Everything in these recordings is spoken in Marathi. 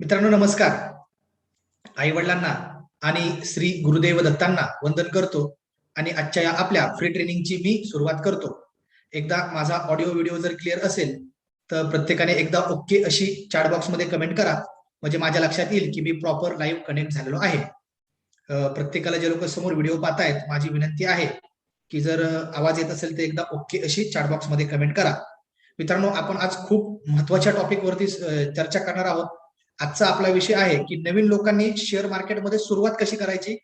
मित्रांनो नमस्कार. आई वडिलांना आणि श्री गुरुदेव दत्तांना वंदन करतो आणि आजच्या या आपल्या फ्री ट्रेनिंगची मी सुरुवात करतो. एकदा माझा ऑडिओ व्हिडिओ जर क्लिअर असेल तर प्रत्येकाने एकदा ओके अशी चॅट बॉक्समध्ये कमेंट करा. म्हणजे माझ्या लक्षात येईल की मी प्रॉपर लाईव्ह कनेक्ट झालेलो आहे. प्रत्येकाला जे लोक समोर व्हिडिओ पाहतायत माझी विनंती आहे की जर आवाज येत असेल तर एकदा ओके अशी चॅट बॉक्समध्ये कमेंट करा. मित्रांनो आपण आज खूप महत्त्वाच्या टॉपिक वरती चर्चा करणार आहोत. आजचा आपला विषय आहे की नवीन लोकांनी शेअर मार्केटमध्ये सुरुवात कशी करायची?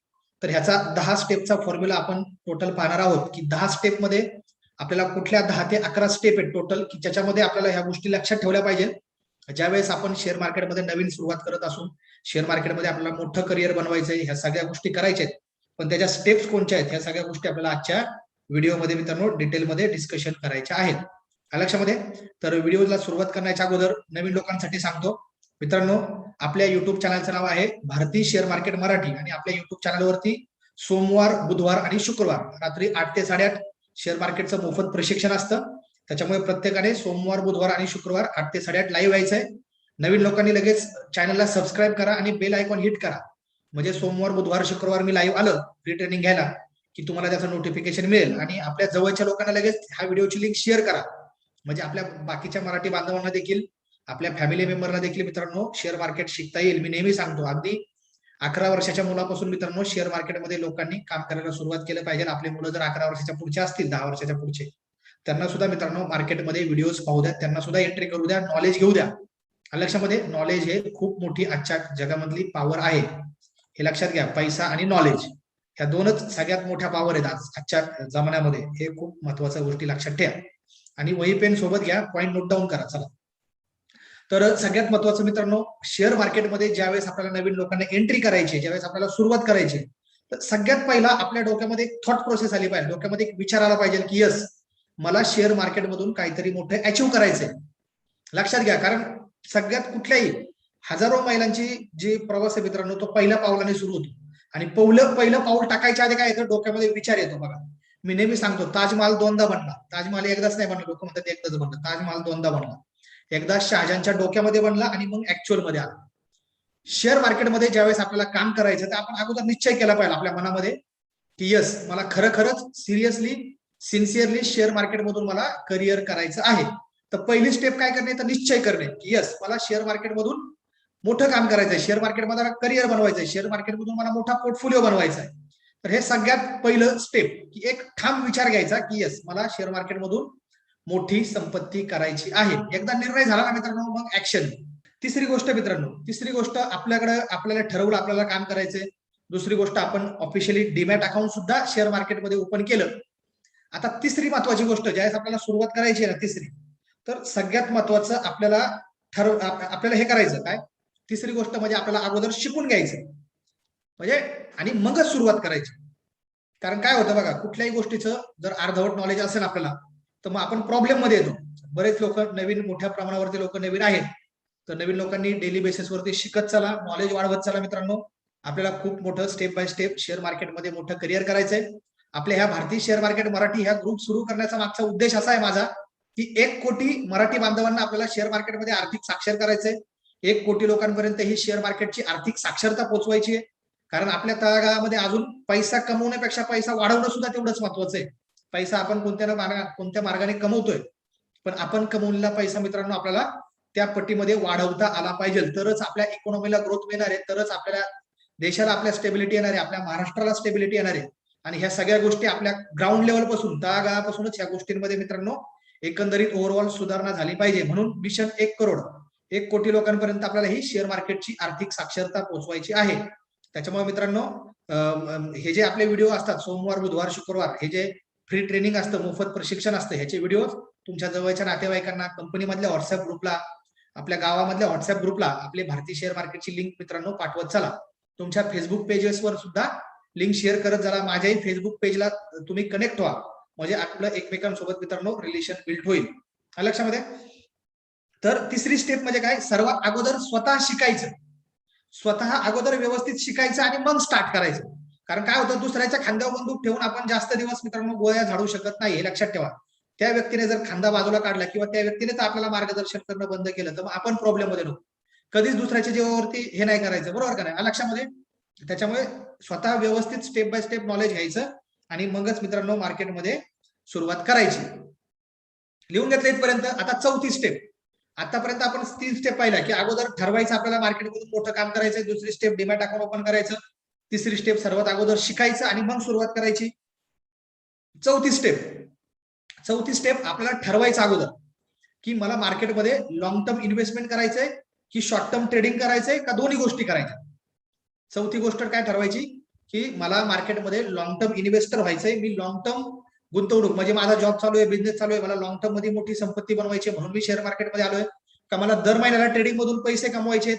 तर ह्याचा दहा स्टेपचा फॉर्म्युला आपण टोटल पाहणार आहोत की दहा स्टेपमध्ये आपल्याला कुठल्या दहा ते अकरा स्टेप आहेत टोटल की ज्याच्यामध्ये आपल्याला ह्या गोष्टी लक्षात ठेवल्या पाहिजे ज्यावेळेस आपण शेअर मार्केटमध्ये नवीन सुरुवात करत असून शेअर मार्केटमध्ये आपल्याला मोठं करिअर बनवायचंय ह्या सगळ्या गोष्टी करायच्या आहेत पण त्याच्या स्टेप्स कोणत्या आहेत? ह्या सगळ्या गोष्टी आपल्याला आजच्या व्हिडिओमध्ये मित्रांनो डिटेलमध्ये डिस्कशन करायच्या आहेत. लक्षामध्ये? तर व्हिडिओला सुरुवात करण्याच्या अगोदर नवीन लोकांसाठी सांगतो मित्रांनो आपल्या युट्यूब चॅनलचं नाव आहे भारतीय शेअर मार्केट मराठी आणि आपल्या युट्यूब चॅनलवरती सोमवार बुधवार आणि शुक्रवार रात्री आठ ते साडेआठ शेअर मार्केटचं मोफत प्रशिक्षण असतं. त्याच्यामुळे प्रत्येकाने सोमवार बुधवार आणि शुक्रवार आठ ते साडेआठ लाईव्ह यायचंय नवीन लोकांनी लगेच चॅनलला सबस्क्राईब करा आणि बेल आयकॉन हिट करा. म्हणजे सोमवार बुधवार शुक्रवार मी लाईव्ह आलं फ्री ट्रेनिंग घ्यायला की तुम्हाला त्याचं नोटिफिकेशन मिळेल आणि आपल्या जवळच्या लोकांना लगेच ह्या व्हिडिओची लिंक शेअर करा. म्हणजे आपल्या बाकीच्या मराठी बांधवांना देखील आपल्या फॅमिली मेंबरला देखील मित्रांनो शेअर मार्केट शिकता येईल. मी नेहमी सांगतो अगदी अकरा वर्षाच्या मुलापासून मित्रांनो शेअर मार्केटमध्ये लोकांनी काम करायला सुरुवात केलं पाहिजे. आपले मुलं जर अकरा वर्षाच्या पुढचे असतील दहा वर्षाच्या पुढचे त्यांना सुद्धा मित्रांनो मार्केटमध्ये व्हिडिओज पाहू द्या. त्यांना सुद्धा एंट्री करू द्या नॉलेज घेऊ द्या. लक्षामध्ये नॉलेज हे खूप मोठी आजच्या जगामधली पॉवर आहे. हे लक्षात घ्या पैसा आणि नॉलेज ह्या दोनच सगळ्यात मोठ्या पॉवर आहेत आज आजच्या जमान्यामध्ये. हे खूप महत्त्वाच्या गोष्टी लक्षात ठेवा. आणि वही पेन सोबत घ्या पॉईंट नोट डाऊन करा चला. तर सगळ्यात महत्वाचं मित्रांनो शेअर मार्केटमध्ये ज्यावेळेस आपल्याला नवीन लोकांना एंट्री करायची ज्यावेळेस आपल्याला सुरुवात करायची तर सगळ्यात पहिला आपल्या डोक्यामध्ये एक थॉट प्रोसेस आली पाहिजे. डोक्यामध्ये एक विचार आला पाहिजे की यस मला शेअर मार्केटमधून काहीतरी मोठं अचीव्ह करायचंय. लक्षात घ्या कारण सगळ्यात कुठल्याही हजारो महिलांची जी प्रवास आहे मित्रांनो तो पहिल्या पावलाने सुरू होतो. आणि पहिलं पहिलं पाऊल टाकायच्या आधी काय येतं? डोक्यामध्ये विचार येतो बघा. मी नेहमी सांगतो ताजमहाल दोनदा बनला. ताजमहाल एकदाच नाही बनला. लोक म्हणतात एकदाच बनला. ताजमहाल दोनदा बनला. एकदा शहाजांच्या डोक्यामध्ये बनला आणि मग ऍक्च्युअलमध्ये आला. शेअर मार्केटमध्ये ज्यावेळेस आपल्याला काम करायचं तर आपण अगोदर निश्चय केला पाहिजे आपल्या मनामध्ये की यस मला खरं खरंच सिरियसली सिन्सिअरली शेअर मार्केटमधून मला करिअर करायचं आहे. तर पहिली स्टेप काय करणे? तर निश्चय करणे की यस मला शेअर मार्केटमधून मोठं काम करायचंय. शेअर मार्केटमध्ये करिअर बनवायचं आहे शेअर मार्केटमधून मला मोठा पोर्टफोलिओ बनवायचा आहे तर हे सगळ्यात पहिलं स्टेप की एक ठाम विचार घ्यायचा की यस मला शेअर मार्केटमधून मोठी संपत्ती करायची आहे. एकदा निर्णय झाला ना मित्रांनो मग ऍक्शन तिसरी गोष्ट मित्रांनो तिसरी गोष्ट आपल्याकडे आपल्याला ठरवलं आपल्याला काम करायचंय. दुसरी गोष्ट आपण ऑफिशियली डीमॅट अकाउंट सुद्धा शेअर मार्केटमध्ये ओपन केलं. आता तिसरी महत्वाची गोष्ट ज्यावेळेस आपल्याला सुरुवात करायची आहे ना तिसरी तर सगळ्यात महत्वाचं आपल्याला ठरव आपल्याला हे करायचं काय? तिसरी गोष्ट म्हणजे आपल्याला अगोदर शिकून घ्यायचं. म्हणजे आणि मगच सुरुवात करायची. कारण काय होतं बघा कुठल्याही गोष्टीचं जर अर्धवट नॉलेज असेल आपल्याला तर मग आपण प्रॉब्लेममध्ये येतो. बरेच लोक नवीन मोठ्या प्रमाणावरती लोक नवीन आहेत. तर नवीन लोकांनी डेली बेसिसवरती शिकत चला नॉलेज वाढवत चला मित्रांनो. आपल्याला खूप मोठं स्टेप बाय स्टेप शेअर मार्केटमध्ये मोठं करिअर करायचंय. आपल्या ह्या भारतीय शेअर मार्केट मराठी ह्या ग्रुप सुरू करण्याचा मागचा उद्देश असा आहे माझा की एक कोटी मराठी बांधवांना आपल्याला शेअर मार्केटमध्ये आर्थिक साक्षर करायचंय. एक कोटी लोकांपर्यंत ही शेअर मार्केटची आर्थिक साक्षरता पोहोचवायची आहे. कारण आपल्या तळागाळामध्ये अजून पैसा कमवण्यापेक्षा पैसा वाढवणं सुद्धा तेवढंच महत्वाचं आहे. पैसा आपण कोणत्या मार्गा कोणत्या मार्गाने कमवतोय पण आपण कमवलेला पैसा मित्रांनो आपल्याला त्या पट्टीमध्ये वाढवता आला पाहिजे. तरच आपल्या इकॉनॉमीला ग्रोथ मिळणार आहे तरच आपल्याला देशाला आपल्या स्टेबिलिटी येणार आहे आपल्या महाराष्ट्राला स्टेबिलिटी येणार आहे. आणि ह्या सगळ्या गोष्टी आपल्या ग्राउंड लेवलपासून तळागाळापासूनच ह्या गोष्टींमध्ये मित्रांनो एकंदरीत ओव्हरऑल सुधारणा झाली पाहिजे. म्हणून मिशन एक करोड एक कोटी लोकांपर्यंत आपल्याला ही शेअर मार्केटची आर्थिक साक्षरता पोहोचवायची आहे. त्याच्यामुळे मित्रांनो हे जे आपले व्हिडिओ असतात सोमवार बुधवार शुक्रवार हे जे फ्री ट्रेनिंग असतं मोफत प्रशिक्षण असतं. ह्याचे व्हिडिओ तुमच्या जवळच्या नातेवाईकांना कंपनीमधल्या व्हॉट्सअप ग्रुपला आपल्या गावामधल्या व्हॉट्सअप ग्रुपला आपले भारतीय शेअर मार्केटची लिंक मित्रांनो पाठवत चला. तुमच्या फेसबुक पेजेसवर सुद्धा लिंक शेअर करत झाला माझ्याही फेसबुक पेजला तुम्ही कनेक्ट व्हा. म्हणजे आपलं एकमेकांसोबत मित्रांनो रिलेशन बिल्ड होईल. लक्षामध्ये? तर तिसरी स्टेप म्हणजे काय? सर्वात अगोदर स्वतः शिकायचं. स्वतः अगोदर व्यवस्थित शिकायचं आणि मग स्टार्ट करायचं. कारण काय होतं दुसऱ्याच्या खांद्यावर बंदूक ठेवून आपण जास्त दिवस मित्रांनो गोळ्या झाडू शकत नाही हे लक्षात ठेवा. त्या व्यक्तीने जर खांदा बाजूला काढला किंवा त्या व्यक्तीने तर आपल्याला मार्गदर्शन करणं बंद केलं तर मग आपण प्रॉब्लेममध्ये नको. कधीच दुसऱ्याच्या जीवावरती हे नाही करायचं बरोबर का नाही? लक्षामध्ये? त्याच्यामुळे स्वतः व्यवस्थित स्टेप बाय स्टेप नॉलेज घ्यायचं आणि मगच मित्रांनो मार्केटमध्ये सुरुवात करायची. लिहून घेतलं इथपर्यंत आता चौथी स्टेप आतापर्यंत आपण तीन स्टेप पाहिला की अगोदर ठरवायचं आपल्याला मार्केटमधून मोठं काम करायचं दुसरी स्टेप डिमॅट अकाउंट ओपन करायचं तिसरी स्टेप सर्वात अगोदर शिकायचं आणि मग सुरुवात करायची. चौथी स्टेप चौथी स्टेप आपल्याला ठरवायचं अगोदर की मला मार्केटमध्ये लॉंग टर्म इन्व्हेस्टमेंट करायचंय की शॉर्ट टर्म ट्रेडिंग करायचंय का दोन्ही गोष्टी करायच्या? चौथी गोष्ट काय ठरवायची की मला मार्केटमध्ये लॉंग टर्म इन्व्हेस्टर व्हायचंय. मी लॉंग टर्म गुंतवणूक म्हणजे माझा जॉब चालू आहे बिझनेस चालू आहे मला लॉंग टर्ममध्ये मोठी संपत्ती बनवायची आहे, म्हणून मी शेअर मार्केटमध्ये आलोय. का मला दर महिन्याला ट्रेडिंग मधून पैसे कमवायचे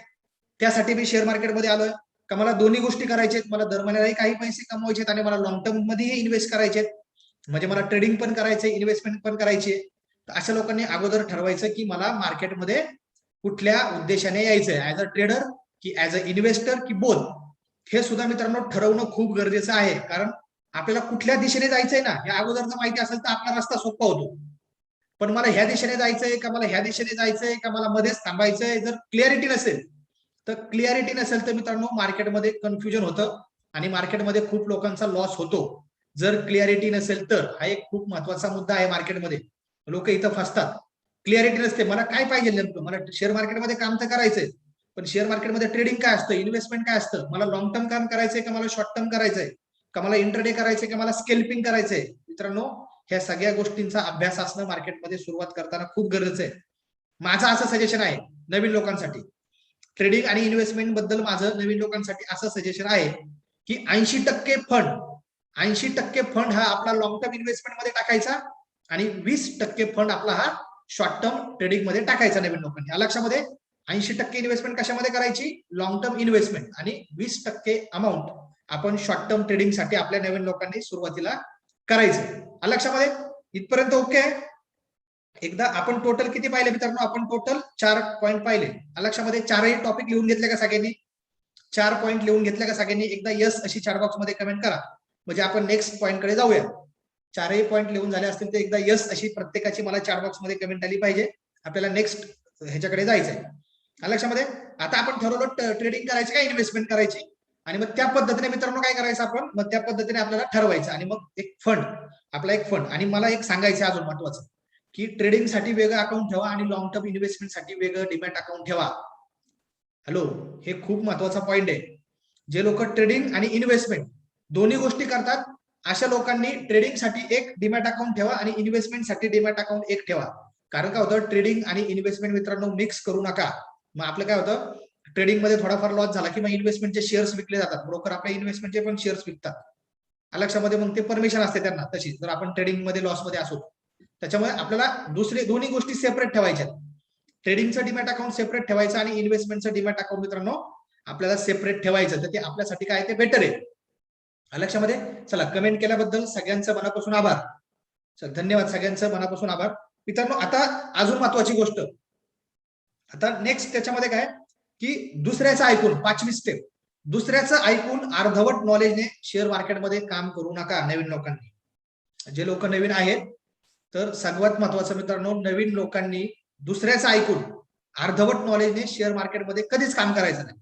त्यासाठी मी शेअर मार्केटमध्ये आलोय. का मला दोन्ही गोष्टी करायच्या आहेत, मला दर महिन्यालाही काही पैसे कमवायचे आहेत आणि मला लॉंग टर्म मध्येही इन्व्हेस्ट करायचे आहेत. म्हणजे मला ट्रेडिंग पण करायचंय इन्व्हेस्टमेंट पण करायची आहे. तर अशा लोकांनी अगोदर ठरवायचं की मला मार्केटमध्ये कुठल्या उद्देशाने यायचंय. ऍज अ ट्रेडर की ऍज अ इन्व्हेस्टर की बोथ हे सुद्धा मित्रांनो ठरवणं खूप गरजेचं आहे. कारण आपल्याला कुठल्या दिशेने जायचंय ना या अगोदर जर माहिती असेल तर आपला रस्ता सोपा होतो. पण मला ह्या दिशेने जायचंय का मला ह्या दिशेने जायचंय का मला मध्येच थांबायचंय? जर क्लिअरिटी नसेल तर क्लिअरिटी नसेल तर मित्रांनो मार्केटमध्ये कन्फ्युजन होतं आणि मार्केटमध्ये खूप लोकांचा लॉस होतो. जर क्लिअरिटी नसेल तर हा एक खूप महत्त्वाचा मुद्दा आहे मार्केटमध्ये लोक इथं फसतात. क्लिअरिटी नसते. मला काय पाहिजे नेमकं? मला शेअर मार्केटमध्ये काम तर करायचंय. पण शेअर मार्केटमध्ये ट्रेडिंग काय असतं? इन्व्हेस्टमेंट काय असतं? मला लॉंग टर्म काम करायचंय का मला शॉर्ट टर्म करायचंय? का मला इंटरडे करायचंय का मला स्केल्पिंग करायचंय? मित्रांनो ह्या सगळ्या गोष्टींचा अभ्यास असणं मार्केटमध्ये सुरुवात करताना खूप गरजेचं आहे. माझं असं सजेशन आहे नवीन लोकांसाठी. ट्रेडिंग आणि इन्व्हेस्टमेंटबद्दल माझं नवीन लोकांसाठी असं सजेशन आहे की ऐंशी टक्के फंड ऐंशी टक्के फंड हा आपला लॉंग टर्म इन्व्हेस्टमेंटमध्ये टाकायचा आणि वीस टक्के फंड आपला हा शॉर्ट टर्म ट्रेडिंगमध्ये टाकायचा नवीन लोकांनी. या लक्षामध्ये ऐंशी टक्के इन्व्हेस्टमेंट कशामध्ये करायची? लॉंग टर्म इन्व्हेस्टमेंट आणि वीस टक्के अमाऊंट आपण शॉर्ट टर्म ट्रेडिंगसाठी आपल्या नवीन लोकांनी सुरुवातीला करायचं. लक्षामध्ये? इथपर्यंत ओके आहे एकदा आपण टोटल किती पाहिले मित्रांनो? आपण टोटल चार पॉईंट पाहिले. लक्षामध्ये चारही टॉपिक लिहून घेतले का सगळ्यांनी? चार पॉईंट लिहून घेतले का सगळ्यांनी? एकदा यस अशी चार बॉक्समध्ये कमेंट करा. म्हणजे आपण नेक्स्ट पॉईंटकडे जाऊया. चारही पॉईंट लिहून झाले असतील तर एकदा यस अशी प्रत्येकाची मला चार बॉक्समध्ये कमेंट आली पाहिजे. आपल्याला नेक्स्ट ह्याच्याकडे जायचंय. लक्षामध्ये आता आपण ठरवलं ट्रेडिंग करायची का इन्व्हेस्टमेंट करायची? आणि मग त्या पद्धतीने मित्रांनो काय करायचं आपण? मग त्या पद्धतीने आपल्याला ठरवायचं. आणि मग एक फंड आपला एक फंड आणि मला एक सांगायचं अजून महत्वाचं. की ट्रेडिंगसाठी वेगळं अकाउंट ठेवा आणि लॉंग टर्म इन्व्हेस्टमेंटसाठी वेगळं डिमॅट अकाउंट ठेवा. हॅलो हे खूप महत्त्वाचा पॉईंट आहे. जे लोक ट्रेडिंग आणि इन्व्हेस्टमेंट दोन्ही गोष्टी करतात अशा लोकांनी ट्रेडिंगसाठी एक डिमॅट अकाउंट ठेवा आणि इन्व्हेस्टमेंटसाठी डिमॅट अकाउंट एक ठेवा. कारण काय होतं? ट्रेडिंग आणि इन्व्हेस्टमेंट मित्रांनो मिक्स करू नका. मग आपलं काय होतं? ट्रेडिंगमध्ये थोडाफार लॉस झाला की मग इन्व्हेस्टमेंटचे शेअर्स विकले जातात. ब्रोकर आपल्या इन्व्हेस्टमेंटचे पण शेअर्स विकतात. लक्षामध्ये मग ते परमिशन असते त्यांना तशी. जर आपण ट्रेडिंगमध्ये लॉसमध्ये असू. त्याच्यामुळे आपल्याला दुसरे दोन्ही गोष्टी सेपरेट ठेवायच्या ट्रेडिंगचं डिमॅट अकाउंट सेपरेट ठेवायचं आणि इन्व्हेस्टमेंटचं डिमॅट अकाउंट मित्रांनो आपल्याला सेपरेट ठेवायचं. तर ते आपल्यासाठी काय ते बेटर आहे. लक्षामध्ये चला कमेंट केल्याबद्दल सगळ्यांचं मनापासून आभार. चल धन्यवाद. सगळ्यांचं मनापासून आभार. मित्रांनो आता अजून महत्वाची गोष्ट. आता नेक्स्ट त्याच्यामध्ये काय? की दुसऱ्याचं ऐकून पाचवी स्टेप दुसऱ्याचं ऐकून अर्धवट नॉलेजने शेअर मार्केटमध्ये काम करू नका नवीन लोकांनी. जे लोक नवीन आहेत तर सर्वात महत्वाचं मित्रांनो नवीन लोकांनी दुसऱ्याचं ऐकून अर्धवट नॉलेजने शेअर मार्केटमध्ये कधीच काम करायचं नाही.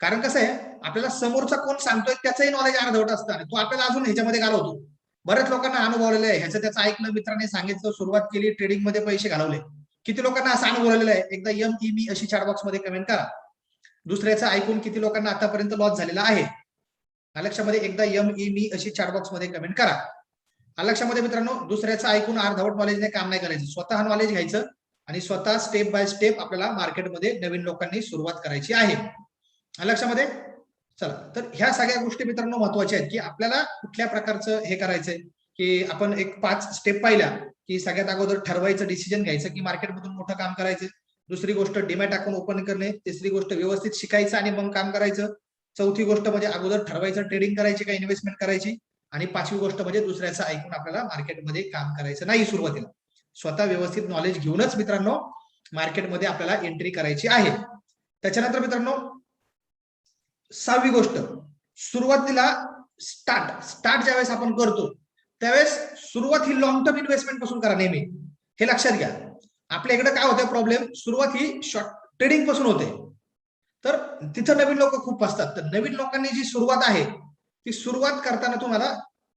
कारण कसं आहे आपल्याला समोरचा कोण सांगतोय त्याचंही नॉलेज अर्धवट असतं आणि तो आपल्याला अजून ह्याच्यामध्ये घालवतो. बऱ्याच लोकांना अनुभवलेलं आहे ह्याचं त्याचं ऐकलं मित्राने सांगितलं सुरुवात केली ट्रेडिंगमध्ये पैसे घालवले. किती लोकांना असं अनुभवलेलं आहे एकदा एम ई मी अशी चार बॉक्समध्ये कमेंट करा. दुसऱ्याचं ऐकून किती लोकांना आतापर्यंत लॉस झालेला आहे? लक्षामध्ये एकदा एम ई मी अशी चार बॉक्समध्ये कमेंट करा. लक्षामध्ये मित्रांनो दुसऱ्याचं ऐकून अर्धवट नॉलेजने काम नाही करायचं. स्वतः नॉलेज घ्यायचं आणि स्वतः स्टेप बाय स्टेप आपल्याला मार्केटमध्ये नवीन लोकांनी सुरुवात करायची आहे. लक्षामध्ये? चला तर ह्या सगळ्या गोष्टी मित्रांनो महत्त्वाच्या आहेत की आपल्याला कुठल्या प्रकारचं हे करायचंय की आपण एक पाच स्टेप पाहिल्या की सगळ्यात अगोदर ठरवायचं डिसिजन घ्यायचं की मार्केटमधून मोठं काम करायचं दुसरी गोष्ट डिमॅट अकाउंट ओपन करणे तिसरी गोष्ट व्यवस्थित शिकायचं आणि मग काम करायचं चौथी गोष्ट म्हणजे अगोदर ठरवायचं ट्रेडिंग करायची का इन्व्हेस्टमेंट करायची आणि पाचवी गोष्ट म्हणजे दुसऱ्याचं ऐकून आपल्याला मार्केटमध्ये काम करायचं नाही सुरुवातीला. स्वतः व्यवस्थित नॉलेज घेऊनच मित्रांनो मार्केटमध्ये आपल्याला एंट्री करायची आहे. त्याच्यानंतर मित्रांनो सहावी गोष्ट सुरुवातीला स्टार्ट स्टार्ट ज्यावेळेस आपण करतो त्यावेळेस सुरुवात ही लॉंग टर्म इन्व्हेस्टमेंटपासून करा नेहमी. हे लक्षात घ्या. आपल्या इकडे काय होतं प्रॉब्लेम सुरुवात ही शॉर्ट ट्रेडिंगपासून होते. तर तिथं नवीन लोक खूप असतात. तर नवीन लोकांनी जी सुरुवात आहे की सुरुवात करताना तुम्हाला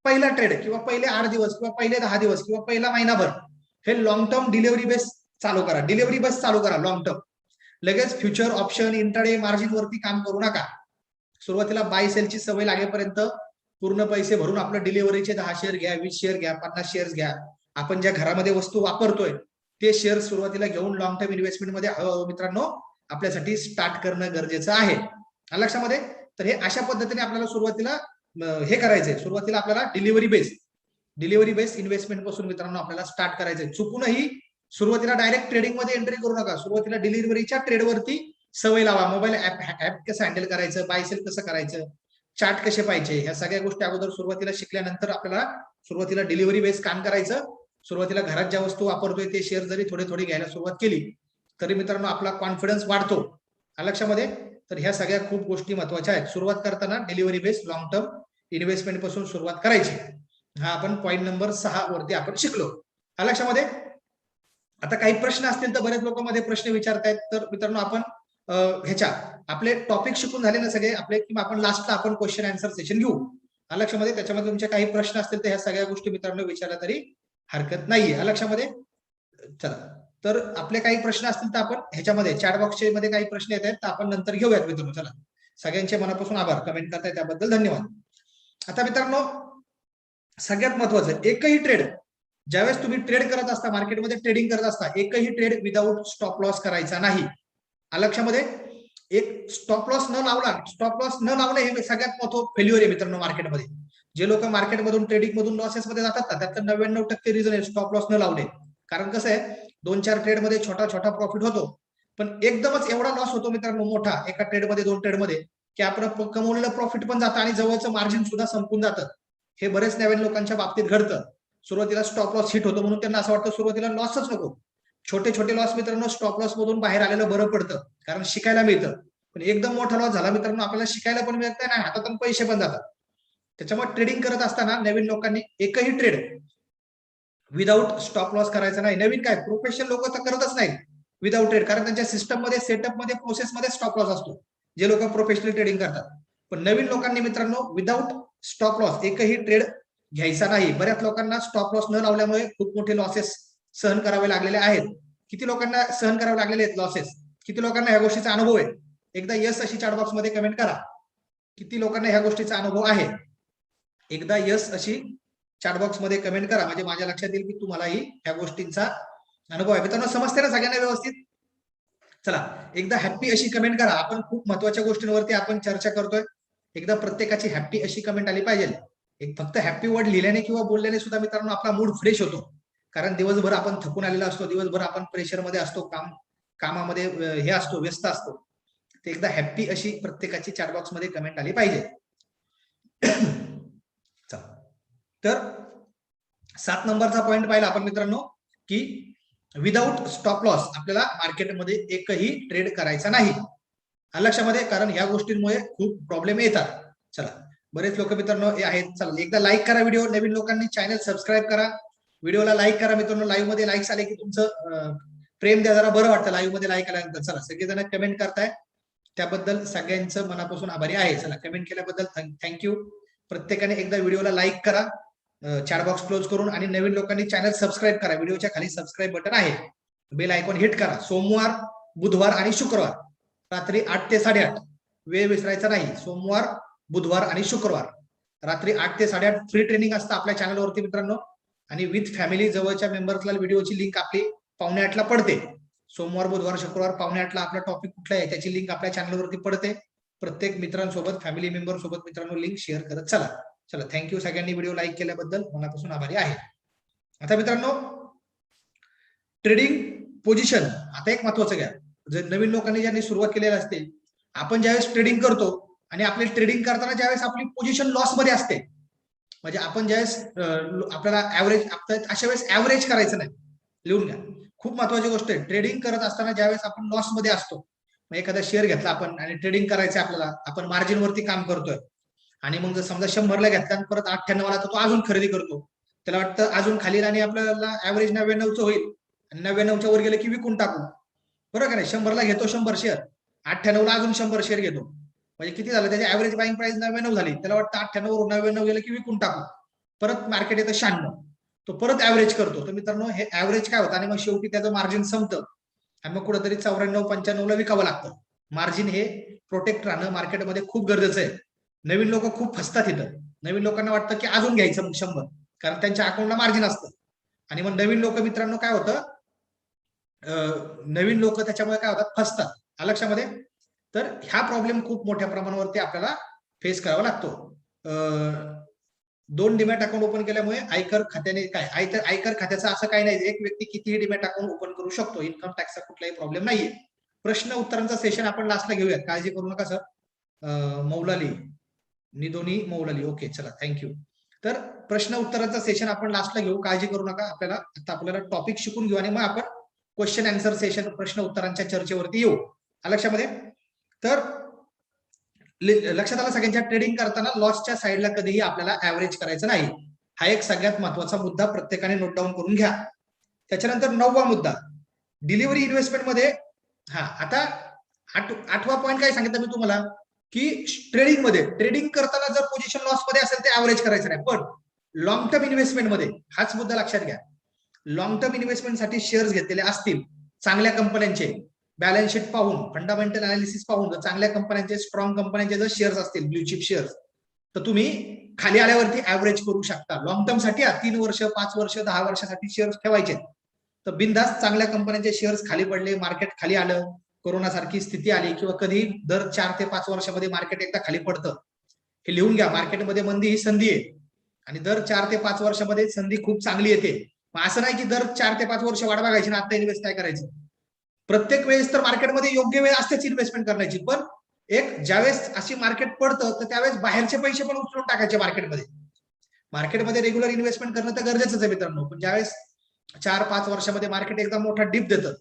पहिला ट्रेड किंवा पहिले आठ दिवस किंवा पहिले दहा दिवस किंवा पहिला महिनाभर हे लॉंग टर्म डिलिव्हरी बेस चालू करा. डिलिव्हरी बेस चालू करा लॉंग टर्म लगेच फ्युचर ऑप्शन इंटरडे मार्जिन वरती काम करू नका. सुरुवातीला बाय सेलची सवय लागेपर्यंत पूर्ण पैसे भरून आपलं डिलिव्हरीचे दहा शेअर घ्या वीस शेअर घ्या पन्नास शेअर्स घ्या. आपण ज्या घरामध्ये वस्तू वापरतोय ते शेअर सुरुवातीला घेऊन लॉंग टर्म इन्व्हेस्टमेंटमध्ये हळूहळू मित्रांनो आपल्यासाठी स्टार्ट करणं गरजेचं आहे. लक्षामध्ये? तर हे अशा पद्धतीने आपल्याला सुरुवातीला हे करायचंय. सुरुवातीला आपल्याला डिलिव्हरी बेस डिलिव्हरी बेस इन्व्हेस्टमेंटपासून मित्रांनो आपल्याला स्टार्ट करायचंय. चुकूनही सुरुवातीला डायरेक्ट ट्रेडिंगमध्ये एंट्री करू नका. सुरुवातीला डिलिव्हरीच्या ट्रेडवरती सवय लावा. मोबाईल ऍप ऍप कसं हँडल करायचं बायसेल कसं करायचं चार्ट कसे पाहिजे ह्या सगळ्या गोष्टी अगोदर सुरुवातीला शिकल्यानंतर आपल्याला सुरुवातीला डिलिव्हरी बेस काम करायचं. सुरुवातीला घरात ज्या वस्तू वापरतोय ते शेअर जरी थोडे थोडे घ्यायला सुरुवात केली तरी मित्रांनो आपला कॉन्फिडन्स वाढतो. लक्षामध्ये? तर ह्या सगळ्या खूप गोष्टी महत्त्वाच्या आहेत. सुरुवात करताना डिलिव्हरी बेस लॉंग टर्म इन्व्हेस्टमेंटपासून सुरुवात करायची. हा आपण पॉईंट नंबर सहा वरती आपण शिकलो. हा लक्षामध्ये? आता काही प्रश्न असतील तर बरेच लोक मध्ये प्रश्न विचारतायत. तर मित्रांनो आपण ह्याच्या आपले टॉपिक शिकून झाले ना सगळे? आपले किंवा आपण लास्टला आपण क्वेश्चन आन्सर सेशन घेऊ. हा लक्षामध्ये? त्याच्यामध्ये तुमचे काही प्रश्न असतील तर ह्या सगळ्या गोष्टी मित्रांनो विचारल्या तरी हरकत नाहीये. आलं लक्षामध्ये? चला. तर आपले काही प्रश्न असतील तर आपण ह्याच्यामध्ये चॅट बॉक्सचे मध्ये काही प्रश्न येत आहेत तर आपण नंतर घेऊयात मित्रांनो. चला. सगळ्यांचे मनापासून आभार. कमेंट करताय त्याबद्दल धन्यवाद. आता मित्रांनो सगळ्यात महत्वाचं एकही ट्रेड ज्यावेळेस तुम्ही ट्रेड करत असता मार्केटमध्ये ट्रेडिंग करत असता एकही ट्रेड विदाऊट स्टॉप लॉस करायचा नाही. लक्षामध्ये एक स्टॉप लॉस न लावला स्टॉप लॉस न लावणे हे सगळ्यात मोठं फेल्युअर आहे मित्रांनो मार्केटमध्ये जे लोक मार्केटमधून ट्रेडिंग मधून लॉसेस मध्ये जातात ना त्याचं नव्याण्णव टक्के रिझन आहे स्टॉप लॉस न लावणे. कारण कसं आहे दोन चार ट्रेडमध्ये छोटा छोटा प्रॉफिट होतो. पण एकदमच एवढा लॉस होतो मित्रांनो मोठा एका ट्रेडमध्ये दोन ट्रेडमध्ये की आपण कमवलेलं प्रॉफिट पण जातं आणि जवळचं मार्जिन सुद्धा संपून जातं. हे बरेच नवीन लोकांच्या बाबतीत घडतं. सुरुवातीला स्टॉप लॉस हिट होतो म्हणून त्यांना असं वाटतं सुरुवातीला लॉसच नको. छोटे छोटे लॉस मित्रांनो स्टॉप लॉस मधून बाहेर आलेलं बरं पडतं कारण शिकायला मिळतं. पण एकदम मोठा लॉस झाला मित्रांनो आपल्याला शिकायला पण मिळत नाही हातातून पैसे पण जातात. त्याच्यामुळे ट्रेडिंग करत असताना नवीन लोकांनी एकही ट्रेड विदाऊट स्टॉप लॉस करायचा नाही. नवीन काय? प्रोफेशनल लोक तर करतच नाहीत. विदाऊट ट्रेड कारण त्यांच्या सिस्टममध्ये सेटअपमध्ये प्रोसेस मध्ये स्टॉप लॉस असतो. जे लोक प्रोफेशनल ट्रेडिंग करतात. पण नवीन लोकांनी मित्रांनो विदाऊट स्टॉप लॉस एकही ट्रेड घ्यायचा नाही. बऱ्याच लोकांना स्टॉप लॉस न लावल्यामुळे खूप मोठे लॉसेस सहन करावे लागलेले आहेत. किती लोकांना सहन करावे लागलेले आहेत लॉसेस किती लोकांना ह्या गोष्टीचा अनुभव आहे? एकदा यस अशी चॅट बॉक्समध्ये कमेंट करा. किती लोकांना ह्या गोष्टीचा अनुभव आहे? एकदा यस अशी चॅटबॉक्समध्ये कमेंट करा. म्हणजे माझ्या लक्षात येईल की तुम्हालाही ह्या गोष्टींचा अनुभव आहे. मित्रांनो समजते ना सगळ्यांना व्यवस्थित? चला एकदा हॅप्पी अशी कमेंट करा. आपण खूप महत्त्वाच्या गोष्टींवरती आपण चर्चा करतोय. एकदा प्रत्येकाची हॅप्पी अशी कमेंट आली पाहिजे. एक फक्त हॅप्पी वर्ड लिहिल्याने किंवा बोलल्याने सुद्धा मित्रांनो आपला मूड फ्रेश होतो. कारण दिवसभर आपण थकून आलेला असतो दिवसभर आपण प्रेशरमध्ये असतो काम कामामध्ये हे असतो व्यस्त असतो. ते एकदा हॅप्पी अशी प्रत्येकाची चॅटबॉक्समध्ये कमेंट आली पाहिजे. तर सात नंबरचा पॉइंट पाहिला आपण मित्रांनो की विदाऊट स्टॉप लॉस आपल्याला मार्केटमध्ये एकही ट्रेड करायचा नाही. लक्षामध्ये कारण ह्या गोष्टींमुळे खूप प्रॉब्लेम येतात. चला बरेच लोक मित्रांनो हे आहेत. चला एकदा लाईक करा व्हिडिओ नवीन लोकांनी चॅनल सबस्क्राईब करा. व्हिडिओला लाईक करा मित्रांनो. लाईव्हमध्ये लाईक्स आले की तुमचं प्रेम द्या जरा बरं वाटतं लाईव्हमध्ये लाईक आल्यानंतर. चला सगळेजण कमेंट करताय. त्याबद्दल सगळ्यांचं मनापासून आभारी आहे. चला कमेंट केल्याबद्दल थँक्यू प्रत्येकाने एकदा व्हिडिओला लाईक करा. चॅट बॉक्स क्लोज करून आणि नवीन लोकांनी चॅनल सबस्क्राईब करा. व्हिडिओच्या खाली सबस्क्राईब बटन आहे. बेल आयकॉन हिट करा. सोमवार बुधवार आणि शुक्रवार. रात्री आठ ते साडेआठ. वेळ विसरायचा नाही. सोमवार बुधवार आणि शुक्रवार. रात्री आठ ते साडेआठ फ्री ट्रेनिंग असतं आपल्या चॅनलवरती मित्रांनो. आणि विथ फॅमिली जवळच्या मेंबर्सला व्हिडिओची लिंक आपली पावणे आठला पडते. सोमवार बुधवार शुक्रवार पावणे आठला आपला टॉपिक कुठला आहे त्याची लिंक आपल्या चॅनलवरती पडते. प्रत्येक मित्रांसोबत फॅमिली मेंबर सोबत मित्रांनो लिंक शेअर करत चला. चला थँक्यू सगळ्यांनी व्हिडिओ लाईक केल्याबद्दल मनापासून आभारी आहे. आता मित्रांनो ट्रेडिंग पोझिशन आता एक महत्वाचं घ्या. जर नवीन लोकांनी ज्यांनी सुरुवात केलेली असते आपण ज्यावेळेस ट्रेडिंग करतो आणि आपली ट्रेडिंग करताना ज्यावेळेस आपली पोझिशन लॉसमध्ये असते म्हणजे आपण ज्यावेळेस आपल्याला ऍव्हरेज अशा वेळेस ऍव्हरेज करायचं नाही. लिहून घ्या. खूप महत्वाची गोष्ट आहे. ट्रेडिंग करत असताना ज्यावेळेस आपण लॉसमध्ये असतो मग एखादा शेअर घेतला आपण आणि ट्रेडिंग करायचं आपल्याला आपण मार्जिन वरती काम करतोय. आणि मग जर समजा शंभरला घेतला आणि परत अठ्ठ्याण्णवला तर तो अजून खरेदी करतो. त्याला वाटतं अजून खाली आणि आपल्याला ऍव्हरेज नव्याण्णवचं होईल. आणि नव्याण्णवच्या वर गेलं की विकून टाकू. बरोबर का नाही? शंभरला घेतो शंभर शेअर अठ्ठ्याण्णवला अजून शंभर शेअर घेतो. म्हणजे किती झालं? त्याची ऍव्हरेज बाईंग प्राइस नव्याण्णव झाली. त्याला वाटतं अठ्ठ्याण्णव नव्याण्णव गेलं की विकून टाकू. परत मार्केट येतं शहाण्णव. तो परत ऍव्हरेज करतो. तर मित्रांनो हे ऍव्हरेज काय होतं? आणि मग शेवटी त्याचं मार्जिन संपतं. आणि मग कुठेतरी चौऱ्याण्णव पंच्याण्णवला विकावं लागतं. मार्जिन हे प्रोटेक्ट राहणं मार्केटमध्ये खूप गरजेचं आहे. नवीन लोक खूप फसतात इथं. नवीन लोकांना वाटतं की अजून घ्यायचं मग शंभर. कारण त्यांच्या अकाउंटला मार्जिन असतं. आणि मग नवीन लोक मित्रांनो काय होतं? नवीन लोक त्याच्यामुळे काय होतात? फसतात. लक्षामध्ये तर ह्या प्रॉब्लेम खूप मोठ्या प्रमाणावरती आपल्याला फेस करावा लागतो. दोन डिमॅट अकाउंट ओपन केल्यामुळे आयकर खात्याने काय? आयकर आयकर खात्याचं असं काही नाही. एक व्यक्ती कितीही डिमॅट अकाउंट ओपन करू शकतो. इन्कम टॅक्सचा कुठलाही प्रॉब्लेम नाहीये. प्रश्न उत्तरांचा सेशन आपण लास्टला घेऊयात. काळजी करू नका सर मौलाली. निधोनी मौलाली. ओके चला थँक्यू तर प्रश्न उत्तरांचा सेशन आपण लास्टला घेऊ. काळजी करू नका. आपल्याला आता आपल्याला टॉपिक शिकून घेऊ आणि मग आपण क्वेश्चन अँसर सेशन प्रश्न उत्तरांच्या चर्चेवरती येऊ. लक्षामध्ये तर लक्षात आलं सगळ्यांच्या? ट्रेडिंग करताना लॉसच्या साईडला कधीही आपल्याला ऍव्हरेज करायचं नाही. हा एक सगळ्यात महत्त्वाचा मुद्दा प्रत्येकाने नोट डाऊन करून घ्या. त्याच्यानंतर नववा मुद्दा. डिलिव्हरी इन्व्हेस्टमेंटमध्ये हा आता आठवा पॉईंट काय सांगितलं मी तुम्हाला? की ट्रेडिंगमध्ये ट्रेडिंग करताना जर पोझिशन लॉसमध्ये असेल ते ऍव्हरेज करायचं नाही. पण लॉंग टर्म इन्व्हेस्टमेंटमध्ये हाच मुद्दा लक्षात घ्या. लॉंग टर्म इन्व्हेस्टमेंटसाठी शेअर्स घेतलेले असतील चांगल्या कंपन्यांचे बॅलन्स शीट पाहून फंडामेंटल अनालिसिस पाहून जर चांगल्या कंपन्यांचे स्ट्रॉंग कंपन्यांचे जर शेअर्स असतील ब्ल्यू चिप शेअर्स तर तुम्ही खाली आल्यावरती ऍव्हरेज करू शकता. लॉंग टर्मसाठी तीन वर्ष पाच वर्ष दहा वर्षासाठी शेअर्स ठेवायचे. तर बिंदास चांगल्या कंपन्यांचे शेअर्स खाली पडले मार्केट खाली आलं कोरोनासारखी स्थिती आली किंवा कधी दर चार ते पाच वर्षामध्ये मार्केट एकदा खाली पडतं हे लिहून घ्या. मार्केटमध्ये मंदी ही संधी आहे. आणि दर चार ते पाच वर्षामध्ये संधी खूप चांगली येते. असं नाही की दर चार ते पाच वर्ष वाढ बघायची ना आता इन्व्हेस्ट काय करायचं. प्रत्येक वेळेस तर मार्केटमध्ये योग्य वेळ असतेच इन्व्हेस्टमेंट करण्याची. पण एक ज्यावेळेस अशी मार्केट पडतं तर त्यावेळेस बाहेरचे पैसे पण उचलून टाकायचे मार्केटमध्ये मार्केटमध्ये रेग्युलर इन्व्हेस्टमेंट करणं तर गरजेचंच आहे मित्रांनो. पण ज्यावेळेस चार पाच वर्षामध्ये मार्केट एकदा मोठा डिप देतं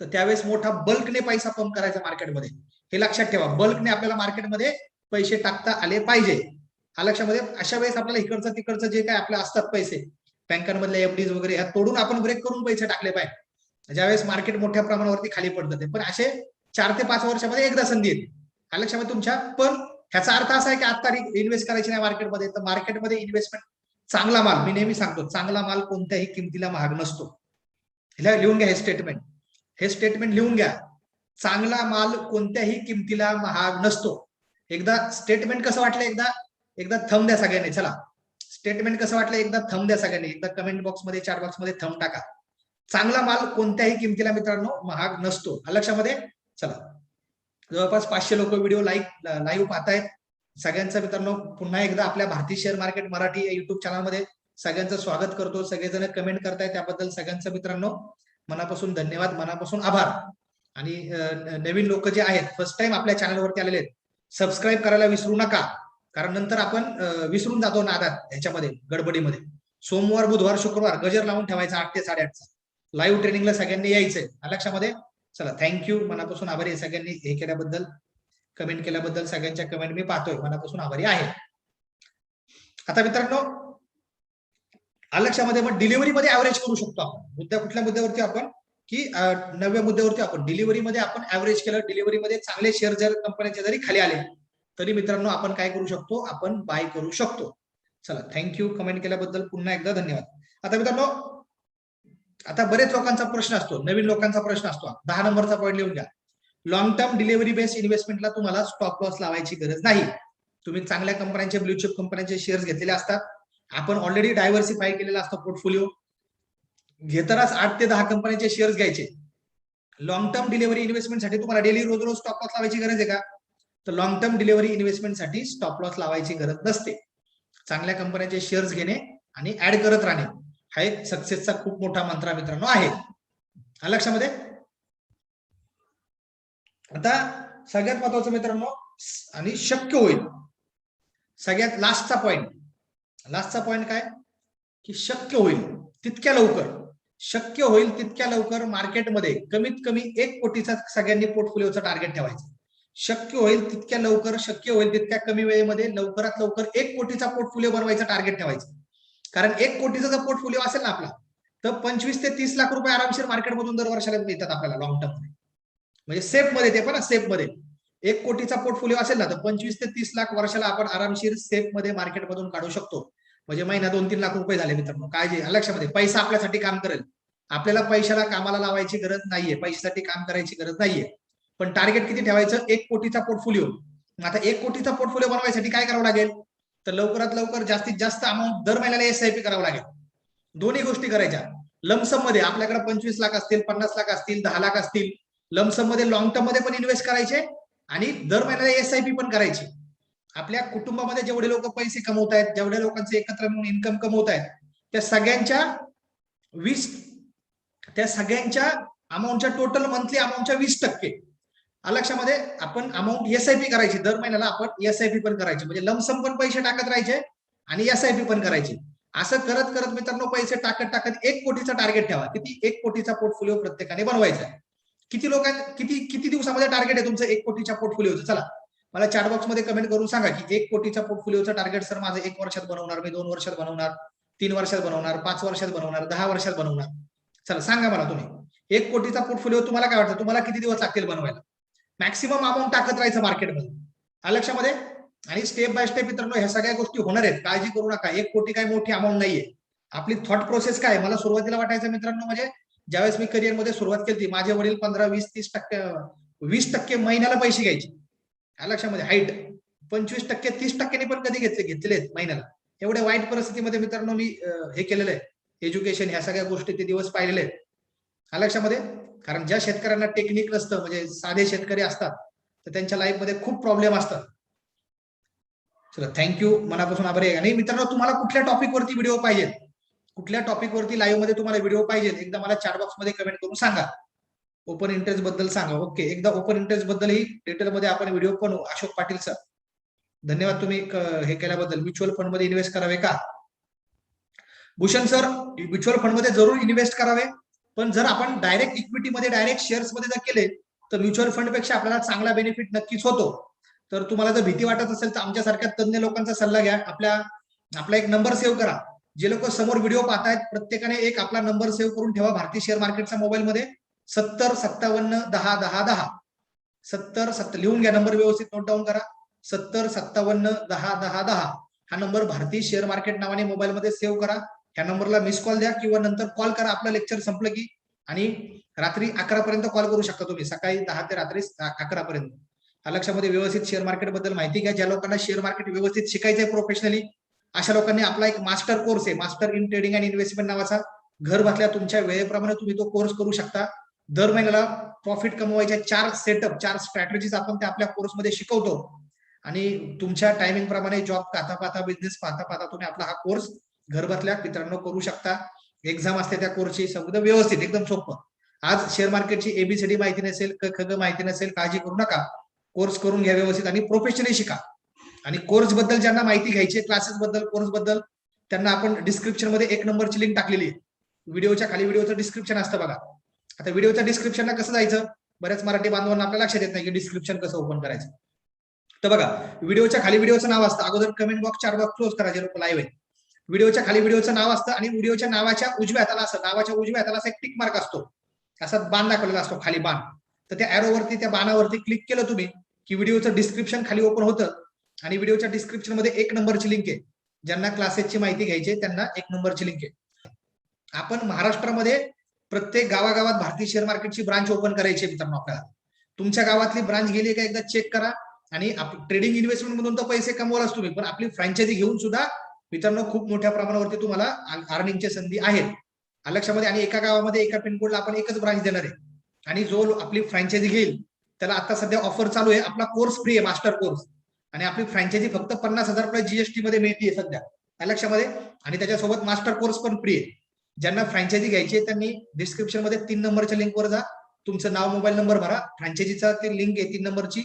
तर त्यावेळेस मोठा बल्कने पैसा पंप करायचा मार्केटमध्ये हे लक्षात ठेवा बल्कने आपल्याला मार्केटमध्ये पैसे टाकता आले पाहिजे. हा लक्षामध्ये अशा वेळेस आपल्याला इकडचं तिकडचं जे काय आपलं असतात पैसे बँकांमधल्या एफडीज वगैरे ह्या तोडून आपण ब्रेक करून पैसे टाकले पाहिजे. ज्यावेळेस मार्केट मोठ्या प्रमाणावरती खाली पडतात पण असे चार ते पाच वर्षामध्ये एकदा संधी येते. हा लक्षामध्ये तुमच्या. पण ह्याचा अर्थ असा आहे की आता इन्व्हेस्ट करायची नाही मार्केटमध्ये तर मार्केटमध्ये इन्व्हेस्टमेंट चांगला माल मी नेहमी सांगतो चांगला माल कोणत्याही किमतीला महाग नसतो. लिहून घ्या हे स्टेटमेंट हे स्टेटमेंट लिहून घ्या. चांगला माल कोणत्याही किमतीला महाग नसतो. एकदा स्टेटमेंट कसं वाटलं एकदा? एकदा थम द्या सगळ्यांनी चला. स्टेटमेंट कसं वाटलं एकदा थम द्या सगळ्यांनी. एकदा कमेंट बॉक्समध्ये चार बॉक्समध्ये थम टाका. चांगला माल कोणत्याही किमतीला मित्रांनो महाग नसतो. लक्षामध्ये? चला. जवळपास पाचशे लोक व्हिडिओ लाईक लाईव्ह पाहतायत. सगळ्यांचं मित्रांनो पुन्हा एकदा आपल्या भारतीय शेअर मार्केट मराठी या युट्यूब चॅनलमध्ये सगळ्यांचं स्वागत करतो. सगळेजण कमेंट करताय त्याबद्दल सगळ्यांचं मित्रांनो मनापासून धन्यवाद मनापासून आभार. आणि नवीन लोक जे आहेत फर्स्ट टाइम आपल्या चॅनलवरती आलेले आहेत सबस्क्राईब करायला विसरू नका. कारण नंतर आपण विसरून जातो नादात ह्याच्यामध्ये गडबडीमध्ये. सोमवार बुधवार शुक्रवार गजर लावून ठेवायचा आठ ते साडेआठचा लाईव्ह ट्रेनिंगला सगळ्यांनी यायचंय. लक्षामध्ये? चला थँक्यू मनापासून आभारी आहे सगळ्यांनी हे केल्याबद्दल. कमेंट केल्याबद्दल सगळ्यांच्या कमेंट मी पाहतोय. मनापासून आभारी आहे. आता मित्रांनो लक्षामध्ये मग डिलिव्हरीमध्ये ऍव्हरेज करू शकतो आपण. मुद्द्या कुठल्या मुद्द्यावरती आपण? की नव्या मुद्द्यावरती आपण. डिलिव्हरीमध्ये आपण ऍव्हरेज केलं डिलिव्हरीमध्ये चांगले शेअर जर कंपन्यांचे जरी खाली आले तरी मित्रांनो आपण काय करू शकतो? आपण बाय करू शकतो. चला थँक्यू कमेंट केल्याबद्दल पुन्हा एकदा धन्यवाद. आता मित्रांनो आता बरेच लोकांचा प्रश्न असतो नवीन लोकांचा प्रश्न असतो. दहा नंबरचा पॉईंट लिहून घ्या. लॉंग टर्म डिलिव्हरी बेस्ड इन्व्हेस्टमेंटला तुम्हाला स्टॉप लॉस लावायची गरज नाही. तुम्ही चांगल्या कंपन्यांचे ब्ल्यूचिप कंपन्यांचे शेअर्स घेतलेले असतात. आपण ऑलरेडी डायव्हर्सिफाय केलेला असतो पोर्टफोलिओ घेतानाच आठ ते दहा कंपन्यांचे शेअर्स घ्यायचे. लॉंग टर्म डिलिव्हरी इन्व्हेस्टमेंटसाठी तुम्हाला डेली रोज रोज स्टॉप लॉस लावायची गरज आहे का? तर लॉंग टर्म डिलिव्हरी इन्व्हेस्टमेंटसाठी स्टॉप लॉस लावायची गरज नसते. चांगल्या कंपन्यांचे शेअर्स घेणे आणि ऍड करत राहणे हा एक सक्सेसचा खूप मोठा मंत्रा मित्रांनो आहे. लक्षामध्ये? आता सगळ्यात महत्वाचं मित्रांनो आणि शक्य होईल. सगळ्यात लास्टचा पॉइंट लास्टचा पॉइंट काय? की शक्य होईल तितक्या लवकर शक्य होईल तितक्या लवकर मार्केटमध्ये कमीत कमी एक कोटीचा सगळ्यांनी पोर्टफोलिओचं टार्गेट ठेवायचं. शक्य होईल तितक्या लवकर शक्य होईल तितक्या कमी वेळेमध्ये लवकरात लवकर एक कोटीचा पोर्टफोलिओ बनवायचा टार्गेट ठेवायचं. कारण एक कोटीचा जर पोर्टफोलिओ असेल ना आपला तर पंचवीस ते तीस लाख रुपये आरामशीर मार्केटमधून दर वर्षाला मिळतात आपल्याला लॉंग टर्ममध्ये म्हणजे सेफमध्ये ते पण सेफमध्ये. एक कोटीचा पोर्टफोलिओ असेल ना तर पंचवीस ते तीस लाख वर्षाला आपण आरामशीर सेफमध्ये मार्केटमधून काढू शकतो. म्हणजे महिना दोन तीन लाख रुपये झाले मित्रांनो. काळजी लक्षामध्ये पैसा आपल्यासाठी काम करेल. आपल्याला पैशाला कामाला लावायची गरज नाहीये. पैशासाठी काम करायची गरज नाहीये. पण टार्गेट किती ठेवायचं? एक कोटीचा पोर्टफोलिओ आता एक कोटीचा पोर्टफोलिओ बनवायसाठी काय करावं लागेल? तर लवकरात लवकर जास्तीत जास्त अमाऊंट दर महिन्याला एस करावं लागेल. दोन्ही गोष्टी करायच्या. लमसममध्ये आपल्याकडे पंचवीस लाख असतील पन्नास लाख असतील दहा लाख असतील. लमसममध्ये लॉंग टर्ममध्ये पण इन्व्हेस्ट करायचे. आणि दर महिन्याला एस आय पी पण करायची. आपल्या कुटुंबामध्ये जेवढे लोक पैसे कमवत आहेत जेवढ्या लोकांचे एकत्र मिळून इन्कम कमवत आहेत त्या सगळ्यांच्या वीस त्या सगळ्यांच्या अमाऊंटच्या टोटल मंथली अमाऊंटच्या वीस टक्के. लक्षामध्ये आपण अमाऊंट एस आय पी करायची. दर महिन्याला आपण एस आय पी पण करायची. म्हणजे लमसम पण पैसे टाकत राहायचे आणि एस आय पी पण करायची. असं करत करत मित्रांनो पैसे टाकत टाकत एक कोटीचा टार्गेट ठेवा. किती? एक कोटीचा पोर्टफोलिओ प्रत्येकाने बनवायचा आहे. किती लोकां किती किती दिवसामध्ये टार्गेट आहे तुमचं एक कोटीच्या पोर्टफोलिओचं चला मला चॅटबॉक्समध्ये कमेंट करून सांगा की एक कोटीच्या पोर्टफोलिओचं टार्गेट सर माझं एक वर्षात बनवणार मी दोन वर्षात बनवणार तीन वर्षात बनवणार पाच वर्षात बनवणार दहा वर्षात बनवणार. चला सांगा मला तुम्ही. एक कोटीचा पोर्टफोलिओ तुम्हाला काय वाटतं? तुम्हाला किती दिवस लागतील बनवायला? मॅक्सिमम अमाऊंट टाकत राहायचं मार्केटमध्ये लक्षामध्ये आणि स्टेप बाय स्टेप मित्रांनो ह्या सगळ्या गोष्टी होणार आहेत. काळजी करू नका. एक कोटी काय मोठी अमाऊंट नाहीये. आपली थॉट प्रोसेस काय मला सुरुवातीला वाटायचं मित्रांनो म्हणजे ज्यावेळेस मी करिअरमध्ये सुरुवात केली माझे वडील पंधरा वीस तीस टक्के वीस टक्के महिन्याला पैसे घ्यायचे. लक्षामध्ये हाईट पंचवीस टक्के तीस टक्क्यांनी पण कधी घेतले घेतलेले आहेत महिन्याला. एवढ्या वाईट परिस्थितीमध्ये मित्रांनो मी हे केलेलं आहे. एज्युकेशन ह्या सगळ्या गोष्टी ते दिवस पाहिलेले आहेत. लक्षामध्ये कारण ज्या शेतकऱ्यांना टेक्निक नसतं म्हणजे साधे शेतकरी असतात तर त्यांच्या लाईफमध्ये खूप प्रॉब्लेम असतात. चला थँक्यू मनापासून आभारी आहे. आणि मित्रांनो तुम्हाला कुठल्या टॉपिक वरती व्हिडिओ पाहिजेत? कुठल्या टॉपिक वरती लाईव्हमध्ये तुम्हाला व्हिडिओ पाहिजे एकदा मला चॅटबॉक्समध्ये कमेंट करून सांगा. ओपन इंटरेस्टबद्दल सांगा. ओके एकदा ओपन इंटरेस्टबद्दल ही डिटेल मध्ये आपण व्हिडिओ पण अशोक पाटील सर धन्यवाद तुम्ही हे केल्याबद्दल. म्युच्युअल फंडमध्ये इन्व्हेस्ट करावे का? भूषण सर म्युच्युअल फंडमध्ये जरूर इन्व्हेस्ट करावे. पण जर आपण डायरेक्ट इक्विटीमध्ये डायरेक्ट शेअर्समध्ये जर केले तर म्युच्युअल फंडपेक्षा आपल्याला चांगला बेनिफिट नक्कीच होतो. तर तुम्हाला जर भीती वाटत असेल तर आमच्यासारख्या तज्ञ लोकांचा सल्ला घ्या. आपल्या आपला एक नंबर सेव्ह करा. जे लोक समोर व्हिडिओ पाहतायत प्रत्येकाने एक आपला नंबर सेव्ह करून ठेवा भारतीय शेअर मार्केटचा मोबाईलमध्ये सत्तर सत्तावन्न दहा दहा दहा. सत्तर सत्तर लिहून घ्या नंबर व्यवस्थित नोट डाऊन करा. सत्तर सत्तावन्न दहा दहा दहा. हा नंबर भारतीय शेअर मार्केट नावाने मोबाईलमध्ये सेव्ह करा. ह्या नंबरला मिस कॉल द्या किंवा नंतर कॉल करा. आपलं लेक्चर संपलं की आणि रात्री अकरा पर्यंत कॉल करू शकता तुम्ही. सकाळी दहा ते रात्री अकरा पर्यंत. लक्षामध्ये व्यवस्थित शेअर मार्केटबद्दल माहिती घ्या. ज्या लोकांना शेअर मार्केट व्यवस्थित शिकायचं आहे प्रोफेशनली अशा लोकांनी आपला एक मास्टर कोर्स आहे master in trading and investment नावाचा घर बसल्या तुमच्या वेळेप्रमाणे तुम्ही तो कोर्स करू शकता. दर महिन्याला प्रॉफिट कमवायच्या चार सेटअप चार स्ट्रॅटेजीज आपण त्या आपल्या कोर्समध्ये शिकवतो. आणि तुमच्या टायमिंग प्रमाणे जॉब पाहता पाहता बिझनेस पाहता पाहता तुम्ही आपला हा कोर्स घर बसल्या मित्रांनो करू शकता. एक्झाम असते त्या कोर्सची सगळं व्यवस्थित एकदम सोपं. आज शेअर मार्केटची एबीसीडी माहिती नसेल क खग माहिती नसेल काळजी करू नका. कोर्स करून घ्या व्यवस्थित आणि प्रोफेशनली शिका. आणि कोर्सबद्दल ज्यांना माहिती घ्यायची क्लासेस बद्दल कोर्सबद्दल त्यांना आपण डिस्क्रिप्शनमध्ये एक नंबरची लिंक टाकलेली आहे. व्हिडिओच्या खाली व्हिडिओचं डिस्क्रिप्शन असतं बघा. आता व्हिडिओच्या डिस्क्रिप्शनला कसं जायचं? बऱ्याच मराठी बांधवांना आपल्याला लक्षात येत नाही की डिस्क्रिप्शन कसं ओपन करायचं. तर बघा व्हिडिओच्या खाली व्हिडिओचं नाव असतं. अगोदर कमेंट बॉक्स चार बॉक्स क्लोज करायचे लोक लाईव्ह आहे व्हिडिओच्या खाली व्हिडिओचं नाव असतं आणि व्हिडिओच्या नावाच्या उजव्या हाताला असं नावाच्या उजव्या हाताला असा एक टिक मार्क असतो. असा बाण दाखवलेला असतो खाली बाण. तर त्या अॅरोवरती त्या बाणावरती क्लिक केलं तुम्ही की व्हिडिओचं डिस्क्रिप्शन खाली ओपन होतं. आणि व्हिडिओच्या डिस्क्रिप्शनमध्ये एक नंबरची लिंक आहे. ज्यांना क्लासेसची माहिती घ्यायची त्यांना एक नंबरची लिंक आहे. आपण महाराष्ट्रामध्ये प्रत्येक गावागावात भारतीय शेअर मार्केटची ब्रांच ओपन करायची मित्रांनो आपल्याला. तुमच्या गावातली ब्रांच गेली का एकदा चेक करा. आणि ट्रेडिंग इन्व्हेस्टमेंट मधून तर पैसे कमवालाच तुम्ही पण आपली फ्रँचायझी घेऊन सुद्धा मित्रांनो खूप मोठ्या प्रमाणावरती तुम्हाला अर्निंगच्या संधी आहेत. लक्षामध्ये? आणि एका गावामध्ये एका पिनकोडला आपण एकच ब्रांच देणार आहे. आणि जो आपली फ्रँचायझी घेईल त्याला आता सध्या ऑफर चालू आहे. आपला कोर्स फ्री आहे मास्टर कोर्स आणि आपली फ्रँचायझी फक्त पन्नास हजार रुपये जीएसटी मध्ये मिळते सध्या लक्षामध्ये आणि त्याच्यासोबत मास्टर कोर्स पण फ्री आहे. ज्यांना फ्रँचायझी घ्यायची आहे त्यांनी डिस्क्रिप्शनमध्ये तीन नंबरच्या लिंकवर जा. तुमचं नाव मोबाईल नंबर भरा. फ्रँचायझीचा ते लिंक आहे तीन नंबरची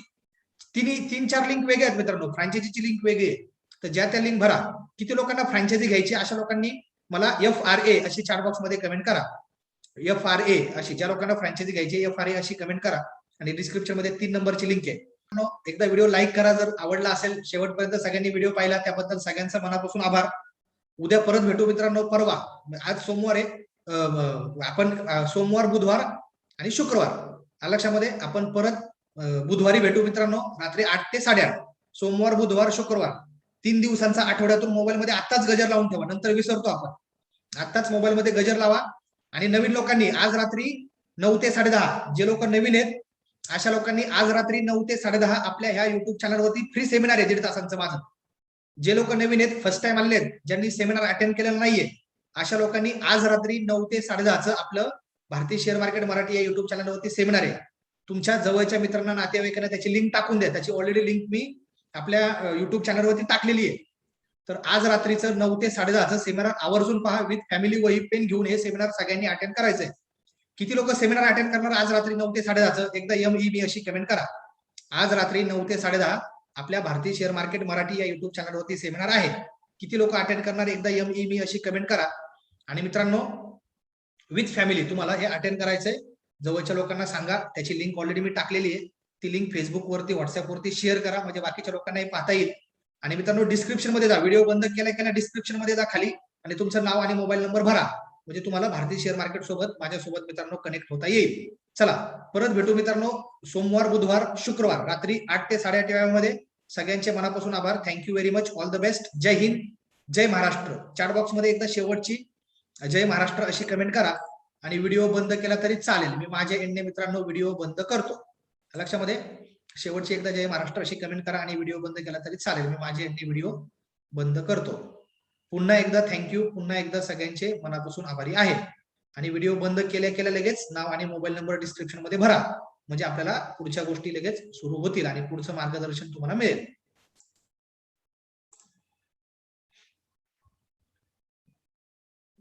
तिन्ही तीन चार लिंक वेगळे आहेत मित्रांनो. फ्रँचायझीची लिंक वेगळी आहे. तर ज्या त्या लिंक भरा. किती लोकांना फ्रँचायझी घ्यायची अशा लोकांनी मला एफ आर ए अशी चार बॉक्समध्ये कमेंट करा. एफ आर ए अशी ज्या लोकांना फ्रँचायझी घ्यायची एफ आर ए अशी कमेंट करा. आणि डिस्क्रिप्शनमध्ये तीन नंबरची लिंक आहे. एकदा व्हिडिओ लाईक करा. जर आवडला असेल शेवटपर्यंत सगळ्यांनी व्हिडिओ पाहिला त्याबद्दल सगळ्यांचा मनापासून आभार. उद्या परत भेटू मित्रांनो परवा. आज सोमवार आहे. आपण सोमवार बुधवार आणि शुक्रवार. लक्षामध्ये आपण परत बुधवारी भेटू मित्रांनो रात्री आठ ते साडेआठ. सोमवार बुधवार शुक्रवार. तीन दिवसांचा आठवड्यातून मोबाईलमध्ये आत्ताच गजर लावून ठेवा. नंतर विसरतो आपण. आत्ताच मोबाईलमध्ये गजर लावा. आणि नवीन लोकांनी आज रात्री नऊ ते साडेदहा जे लोक नवीन आहेत अशा लोकांनी आज रात्री नऊ ते साडेदहा आपल्या ह्या युट्यूब चॅनलवरती फ्री सेमिनार आहे दीड तासांचं माझं. जे लोक नवीन आहेत फर्स्ट टाइम आले आहेत ज्यांनी सेमिनार अटेंड केलेलं नाहीये अशा लोकांनी आज रात्री नऊ ते साडेदहाचं आपलं भारतीय शेअर मार्केट मराठी या युट्यूब चॅनलवरती सेमिनार आहे. तुमच्या जवळच्या मित्रांना नातेवाईकांना त्याची लिंक टाकून द्या. त्याची ऑलरेडी लिंक मी आपल्या युट्यूब चॅनलवरती टाकलेली आहे. तर आज रात्रीचं नऊ ते साडेदहाचं सेमिनार आवर्जून पहा विथ फॅमिली वही पेन घेऊन हे सेमिनार सगळ्यांनी अटेंड करायचंय. किती लोक सेमिनार अटेंड करणार? आज रात्री नऊ ते साडेदहाचं एकदा एम ई बी अशी कमेंट करा. आज रात्री नऊ ते साडेदहा आपल्या भारतीय शेअर मार्केट मराठी या युट्यूब चॅनलवरती सेमिनार आहे. किती लोक अटेंड करणार? एकदा एम ई बी अशी कमेंट करा. आणि मित्रांनो विथ फॅमिली तुम्हाला हे अटेंड करायचंय. जवळच्या लोकांना सांगा. त्याची लिंक ऑलरेडी मी टाकलेली आहे. ती लिंक फेसबुक वरती व्हॉट्सअप वरती शेअर करा. म्हणजे बाकीच्या लोकांनाही पाहता येईल. आणि मित्रांनो डिस्क्रिप्शनमध्ये जा. व्हिडिओ बंद केला केला डिस्क्रिप्शनमध्ये जा खाली. आणि तुमचं नाव आणि मोबाईल नंबर भरा. म्हणजे तुम्हाला भारतीय शेअर मार्केट सोबत माझ्यासोबत मित्रांनो कनेक्ट होता येईल. चला परत भेटू मित्रांनो. सोमवार बुधवार शुक्रवार रात्री आठ ते साडेआठ वेळामध्ये. सगळ्यांचे मनापासून आभार. Thank you very much all the best जय हिंद. जय महाराष्ट्र. चॅट बॉक्समध्ये एकदा शेवटची जय महाराष्ट्र अशी कमेंट करा. आणि व्हिडिओ बंद केला तरी चालेल. मी माझ्या एंडने मित्रांनो व्हिडिओ बंद करतो. लक्षामध्ये? शेवटची एकदा जय महाराष्ट्र अशी कमेंट करा आणि व्हिडिओ बंद केला तरी चालेल. मी माझ्या एंडने व्हिडिओ बंद करतो. पुन्हा एकदा थँक्यू पुन्हा एकदा सगळ्यांचे मनापासून आभारी आहे. आणि व्हिडिओ बंद केल्या केल्या लगेच नाव आणि मोबाईल नंबर डिस्क्रिप्शनमध्ये भरा. म्हणजे आपल्याला पुढच्या गोष्टी लगेच सुरू होतील आणि पुढचं मार्गदर्शन तुम्हाला मिळेल.